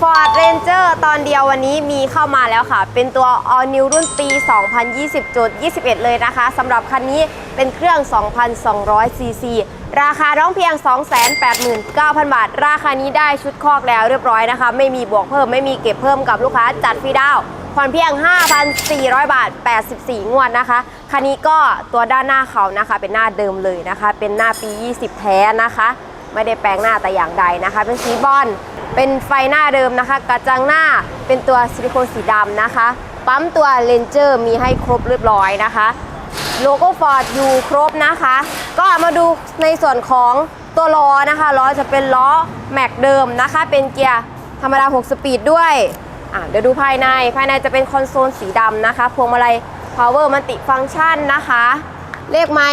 Ford Ranger ตอนเดียววันนี้มีเข้ามาแล้วค่ะ เป็นตัว All New รุ่นปี 2020.21 เลยนะคะสำหรับคันนี้เป็นเครื่อง 2,200ซีซีราคาร้องเพียง 289,000 บาท ราคานี้ได้ชุดคอกแล้วเรียบร้อยนะคะ ไม่มีบวกเพิ่มไม่มีเก็บเพิ่มกับลูกค้าจัดฟรีดาวผ่อนเพียง 5,400 บาท 84 งวดนะคะ คันนี้ก็ตัวด้านหน้าเขานะคะ เป็นหน้าเดิมเลยนะคะ เป็นหน้าปี 20 แท้นะคะ ไม่ได้แปลงหน้าแต่อย่างใดนะคะ เป็นสีบอล เป็นไฟหน้าเดิมนะคะ กระจังหน้าเป็นตัวซิลิโคนสีดำนะคะ ปั๊มตัวเลนเจอร์มีให้ครบเรียบร้อยนะคะ โลโก้ฟอร์ดอยู่ครบนะคะ ก็มาดูในส่วนของตัวล้อนะคะล้อจะเป็นล้อแม็กเดิมนะคะ เป็นเกียร์ธรรมดา 6 สปีดด้วยเดี๋ยวดูภายในภายในจะเป็นคอนโซลสีดำนะคะ พวงมาลัย power multi function นะคะ เลขไม่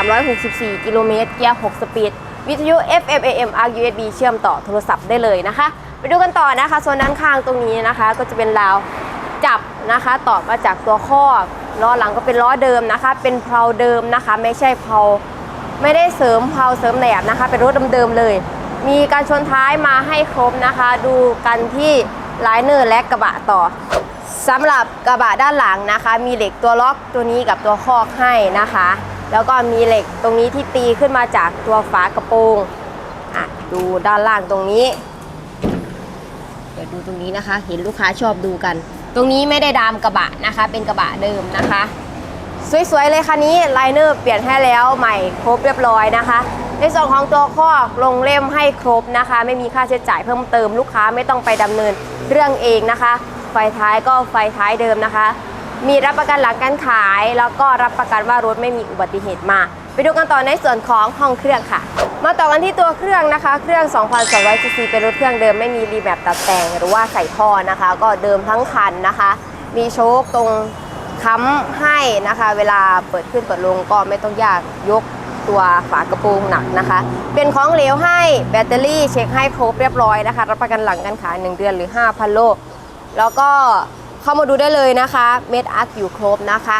63,364 กิโลเมตร เกียร์ 6 สปีด วิทยุ FM AM ARC USB เชื่อมต่อโทรศัพท์ได้เลยนะคะ ไปดูกันต่อนะคะส่วนด้านข้างตรงนี้นะคะ ก็จะเป็นราวจับนะคะต่อมาจากตัวข้อล้อหลังก็เป็นล้อเดิมนะคะ เป็นเพลาเดิมนะคะ ไม่ใช่เพลาไม่ได้เสริมเพลาเสริมแหนบนะคะ เป็นรถเดิมๆเลย มีการชนท้ายมาให้ครบนะคะ ดูกันที่ไลเนอร์และกระบะต่อสำหรับกระบะด้านหลังนะคะ มีเหล็กตัวล็อกตัวนี้กับตัวคอกให้นะคะ แล้วก็มีเหล็กตรงนี้ที่ตีขึ้นมาจากตัวฝากระโปรงอะดูด้านล่างตรงนี้ เดี๋ยวดูตรงนี้นะคะ เห็นลูกค้าชอบดูกัน ตรงนี้ไม่ได้ดามกระบะนะคะ เป็นกระบะเดิมนะคะ สวยๆเลยคันนี้ไลเนอร์เปลี่ยนให้แล้วใหม่ครบเรียบร้อยนะคะในส่วนของตัวคอกลงเล่มให้ครบนะคะ ไม่มีค่าใช้จ่ายเพิ่มเติมลูกค้าไม่ต้องไปดำเนินเรื่องเองนะคะ ไฟท้ายก็ไฟท้ายเดิมนะคะ มีรับประกันหลังการขาย แล้วก็รับประกันว่ารถไม่มีอุบัติเหตุมา ไปดูกันต่อในส่วนของห้องเครื่องค่ะ มาต่อกันที่ตัวเครื่องนะคะ เครื่อง 2,200 ซีซีเป็นรถเครื่องเดิมไม่มีรีแมปตัดแต่งหรือว่าใส่ท่อนะคะ ก็เดิมทั้งคันนะคะ มีโชคตรงค้ำให้นะคะ เวลาเปิดขึ้นเปิดลงก็ไม่ต้องยากยกตัวฝากระโปรงหนักนะคะ เป็นของเหลวให้แบตเตอรี่เช็คให้ครบเรียบร้อยนะคะ รับประกันหลังการขาย1เดือนหรือ 5,000 โล แล้วก็ เข้ามาดูได้เลยนะคะ เม็ดอาร์คอยู่ครบนะคะ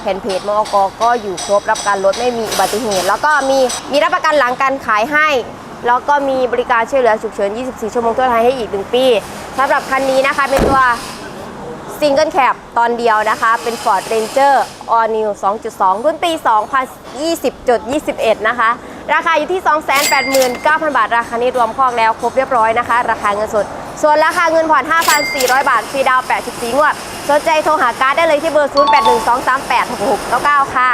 แผ่นเพจมอกก็อยู่ครบรับกันรถไม่มีอุบัติเหตุ แล้วก็มีมีรับประกันหลังการขายให้ แล้วก็มีบริการช่วยเหลือฉุกเฉิน 24 ชั่วโมงทั่วไทยให้อีก 1 ปีสำหรับคันนี้นะคะเป็นตัวซิงเกิลแคปตอนเดียวนะคะ เป็น Ford Ranger All New 2.2 รุ่นปี 2020.21 นะคะ ราคาอยู่ที่ 289,000 บาท ราคานี้รวมคอกแล้วครบเรียบร้อยนะคะ ราคาเงินสด ส่วนราคาเงินผ่อน 5,400 บาทฟรีดาว 84 งวด สนใจโทรหาการ์ดได้เลยที่เบอร์ 0812386699 ค่ะ